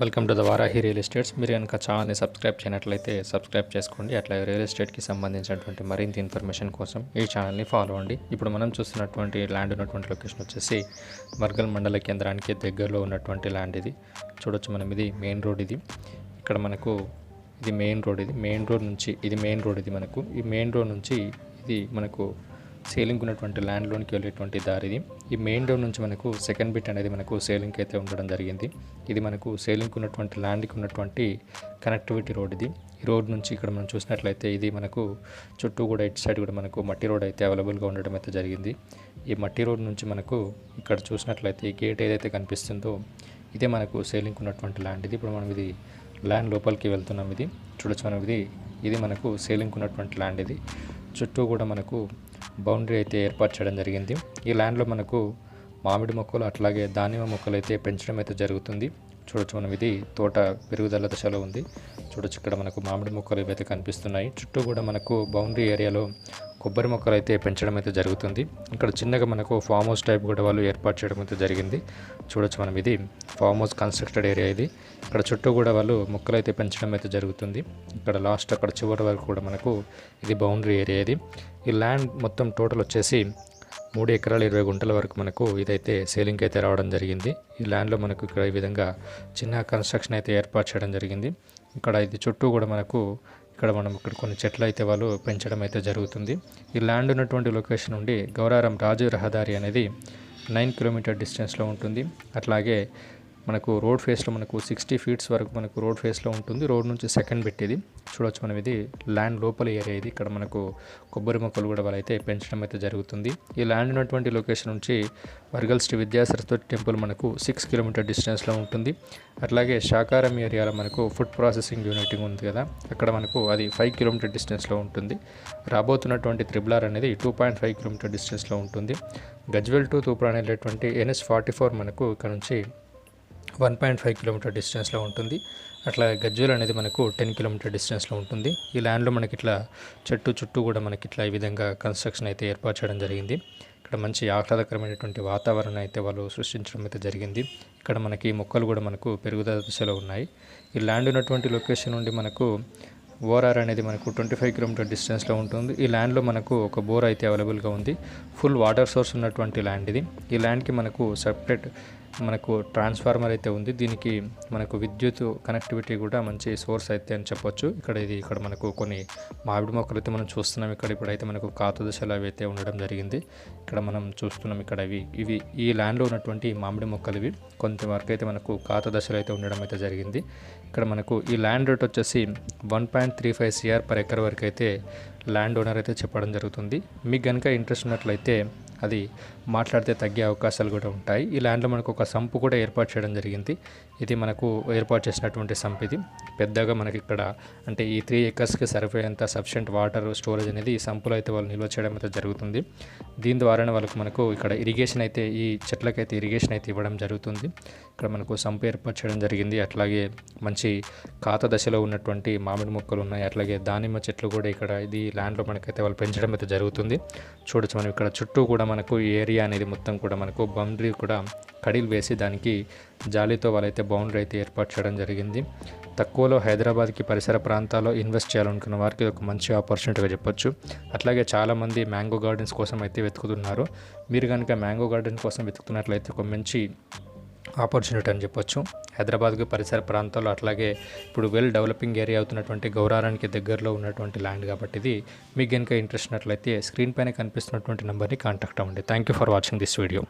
Welcome to the Varahi real estates మీరు కనుక ఛానల్ని సబ్స్క్రైబ్ చేయనట్లయితే సబ్స్క్రైబ్ చేసుకోండి. అట్లాగే రియల్ ఎస్టేట్కి సంబంధించినటువంటి మరింత ఇన్ఫర్మేషన్ కోసం ఈ ఛానల్ని ఫాలో అండి. ఇప్పుడు మనం చూస్తున్నటువంటి ల్యాండ్ ఉన్నటువంటి లొకేషన్ వచ్చేసి మర్గల్ మండల కేంద్రానికి దగ్గరలో ఉన్నటువంటి ల్యాండ్ ఇది. చూడొచ్చు మనం ఇది మెయిన్ రోడ్ ఇది. ఇక్కడ మనకు ఇది మెయిన్ రోడ్ ఇది. మెయిన్ రోడ్ నుంచి ఇది మెయిన్ రోడ్ ఇది మనకు. ఈ మెయిన్ రోడ్ నుంచి ఇది మనకు సేలింగ్ ఉన్నటువంటి ల్యాండ్లోనికి వెళ్ళేటువంటి దారిది. ఈ మెయిన్ రోడ్ నుంచి మనకు సెకండ్ బిట్ అనేది మనకు సేలింగ్ అయితే ఉండడం జరిగింది. ఇది మనకు సేలింగ్ ఉన్నటువంటి ల్యాండ్కి ఉన్నటువంటి కనెక్టివిటీ రోడ్ ఇది. ఈ రోడ్ నుంచి ఇక్కడ మనం చూసినట్లయితే ఇది మనకు చుట్టూ కూడా ఇటు సైడ్ కూడా మనకు మట్టి రోడ్ అయితే అవైలబుల్గా ఉండడం అయితే జరిగింది. ఈ మట్టి రోడ్ నుంచి మనకు ఇక్కడ చూసినట్లయితే ఈ గేట్ ఏదైతే కనిపిస్తుందో ఇదే మనకు సేలింగ్ ఉన్నటువంటి ల్యాండ్ ఇది. ఇప్పుడు మనం ఇది ల్యాండ్ లోపలికి వెళ్తున్నాం ఇది. చూడొచ్చు మనం ఇది. ఇది మనకు సేలింగ్ ఉన్నటువంటి ల్యాండ్ ఇది. చుట్టూ కూడా మనకు బౌండరీ అయితే ఏర్పాటు చేయడం జరిగింది. ఈ ల్యాండ్లో మనకు మామిడి మొక్కలు అట్లాగే దానిమ్మ మొక్కలు అయితే పెంచడం అయితే జరుగుతుంది. చూడొచ్చు మనం ఇది తోట పెరుగుదల దశలో ఉంది. చూడొచ్చు ఇక్కడ మనకు మామిడి మొక్కలు ఇవైతే కనిపిస్తున్నాయి చుట్టూ కూడా మనకు బౌండరీ ఏరియాలో కొబ్బరి మొక్కలు అయితే పెంచడం అయితే జరుగుతుంది. ఇక్కడ చిన్నగా మనకు ఫామ్ హౌస్ టైప్ కూడా వాళ్ళు ఏర్పాటు చేయడం అయితే జరిగింది. చూడొచ్చు మనం ఇది ఫామ్ హౌస్ కన్స్ట్రక్టెడ్ ఏరియా ఇది. ఇక్కడ చుట్టూ కూడా వాళ్ళు మొక్కలు అయితే పెంచడం అయితే జరుగుతుంది. ఇక్కడ లాస్ట్ అక్కడ చివరి వరకు కూడా మనకు ఇది బౌండరీ ఏరియా ఇది. ఈ ల్యాండ్ మొత్తం టోటల్ వచ్చేసి మూడు ఎకరాలు ఇరవై గుంటల వరకు మనకు ఇదైతే సేలింగ్ అయితే రావడం జరిగింది. ఈ ల్యాండ్లో మనకు ఇక్కడ ఈ విధంగా చిన్న కన్స్ట్రక్షన్ అయితే ఏర్పాటు చేయడం జరిగింది. ఇక్కడ ఇది చుట్టూ కూడా మనకు ఇక్కడ మనం ఇక్కడ కొన్ని చెట్లు అయితే వాళ్ళు పెంచడం అయితే జరుగుతుంది. ఈ ల్యాండ్ ఉన్నటువంటి లొకేషన్ నుండి గౌరారం రాజు రహదారి అనేది నైన్ కిలోమీటర్ డిస్టెన్స్లో ఉంటుంది. అట్లాగే మనకు రోడ్ ఫేస్లో మనకు సిక్స్టీ ఫీట్స్ వరకు మనకు రోడ్ ఫేస్లో ఉంటుంది. రోడ్ నుంచి సెకండ్ పెట్టేది. చూడొచ్చు మనం ఇది ల్యాండ్ లోపల ఏరియా ఇది. ఇక్కడ మనకు కొబ్బరి మొక్కలు కూడా వాళ్ళైతే పెంచడం అయితే జరుగుతుంది. ఈ ల్యాండ్ ఉన్నటువంటి లొకేషన్ నుంచి వర్గల్ శ్రీ విద్యా సరస్వతి టెంపుల్ మనకు సిక్స్ కిలోమీటర్ డిస్టెన్స్లో ఉంటుంది. అట్లాగే శాకారం ఏరియాలో మనకు ఫుడ్ ప్రాసెసింగ్ యూనిట్ ఉంది కదా. అక్కడ మనకు అది ఫైవ్ కిలోమీటర్ డిస్టెన్స్లో ఉంటుంది. రాబోతున్నటువంటి త్రిబులార్ అనేది టూ పాయింట్ ఫైవ్ కిలోమీటర్ డిస్టెన్స్లో ఉంటుంది. గజ్వెల్ టు తూప్రాన్ వెళ్ళేటువంటి ఎన్ఎస్ ఫార్టీ ఫోర్ మనకు ఇక్కడ నుంచి వన్ పాయింట్ ఫైవ్ కిలోమీటర్ డిస్టెన్స్లో ఉంటుంది. అట్లా గజ్వేల్ అనేది మనకు టెన్ కిలోమీటర్ డిస్టెన్స్లో ఉంటుంది. ఈ ల్యాండ్లో మనకి ఇట్లా చెట్టు చుట్టూ కూడా మనకి ఇట్లా ఈ విధంగా కన్స్ట్రక్షన్ అయితే ఏర్పాటు చేయడం జరిగింది. ఇక్కడ మంచి ఆహ్లాదకరమైనటువంటి వాతావరణం అయితే వాళ్ళు సృష్టించడం అయితే జరిగింది. ఇక్కడ మనకి మొక్కలు కూడా మనకు పెరుగుదల దిశలో ఉన్నాయి. ఈ ల్యాండ్ ఉన్నటువంటి లొకేషన్ నుండి మనకు ఓఆర్ఆర్ అనేది మనకు ట్వంటీ ఫైవ్ కిలోమీటర్ డిస్టెన్స్లో ఉంటుంది. ఈ ల్యాండ్లో మనకు ఒక బోర్ అయితే అవైలబుల్గా ఉంది. ఫుల్ వాటర్ సోర్స్ ఉన్నటువంటి ల్యాండ్ ఇది. ఈ ల్యాండ్కి మనకు సపరేట్ మనకు ట్రాన్స్ఫార్మర్ అయితే ఉంది. దీనికి మనకు విద్యుత్ కనెక్టివిటీ కూడా మంచి సోర్స్ అయితే అని చెప్పొచ్చు. ఇక్కడ ఇది ఇక్కడ మనకు కొన్ని మామిడి మొక్కలు అయితే మనం చూస్తున్నాం. ఇక్కడ ఇప్పుడైతే మనకు కాత దశలు అవి అయితే ఉండడం జరిగింది. ఇక్కడ మనం చూస్తున్నాం ఇక్కడ ఇవి. ఇవి ఈ ల్యాండ్లో ఉన్నటువంటి మామిడి మొక్కలు ఇవి. కొంతవరకు అయితే మనకు కాత దశలు అయితే ఉండడం అయితే జరిగింది. ఇక్కడ మనకు ఈ ల్యాండ్ రేట్ వచ్చేసి one point three five CR per acre వరకు అయితే ల్యాండ్ ఓనర్ అయితే చెప్పడం జరుగుతుంది. మీకు కనుక ఇంట్రెస్ట్ ఉన్నట్లయితే అది మాట్లాడితే తగ్గే అవకాశాలు కూడా ఉంటాయి. ఈ ల్యాండ్లో మనకు ఒక సంపు కూడా ఏర్పాటు చేయడం జరిగింది. ఇది మనకు ఏర్పాటు చేసినటువంటి సంప్ ఇది పెద్దగా మనకి ఇక్కడ అంటే ఈ త్రీ ఎకర్స్కి సరిపోయేంత సఫిషియంట్ వాటర్ స్టోరేజ్ అనేది ఈ సంపులో అయితే వాళ్ళు నిల్వ చేయడం అయితే జరుగుతుంది. దీని ద్వారానే వాళ్ళకు మనకు ఇక్కడ ఇరిగేషన్ అయితే ఈ చెట్లకైతే ఇరిగేషన్ అయితే ఇవ్వడం జరుగుతుంది. ఇక్కడ మనకు సంపు ఏర్పాటు చేయడం జరిగింది. అట్లాగే మంచి కాత దశలో ఉన్నటువంటి మామిడి మొక్కలు ఉన్నాయి. అట్లాగే దానిమ్మ చెట్లు కూడా ఇక్కడ ఇది ల్యాండ్లో మనకైతే వాళ్ళు పెంచడం అయితే జరుగుతుంది. చూడొచ్చు మనం ఇక్కడ చుట్టూ కూడా మనకు ఈ ఏరియా అనేది మొత్తం కూడా మనకు బౌండరీ కూడా కడీలు వేసి దానికి జాలీతో వాళ్ళైతే బౌండరీ అయితే ఏర్పాటు చేయడం జరిగింది. తక్కువలో హైదరాబాద్కి పరిసర ప్రాంతాల్లో ఇన్వెస్ట్ చేయాలనుకున్న వారికి ఒక మంచి ఆపర్చునిటీగా చెప్పొచ్చు. అట్లాగే చాలామంది మ్యాంగో గార్డెన్స్ కోసం అయితే వెతుకుతున్నారు. మీరు కనుక మ్యాంగో గార్డెన్ కోసం వెతుకుతున్నట్లయితే ఒక మంచి ఆపర్చునిటీ అని చెప్పొచ్చు. హైదరాబాద్కు పరిసర ప్రాంతాల్లో అట్లాగే ఇప్పుడు వెల్ డెవలపింగ్ ఏరియా అవుతున్నటువంటి గౌరారానికి దగ్గరలో ఉన్నటువంటి ల్యాండ్ కాబట్టి ఇది మీకు కనుక ఇంట్రెస్ట్ ఉన్నట్లయితే స్క్రీన్ పైన కనిపిస్తున్నటువంటి నెంబర్ని కాంటాక్ట్ అవ్వండి. Thank you for watching this video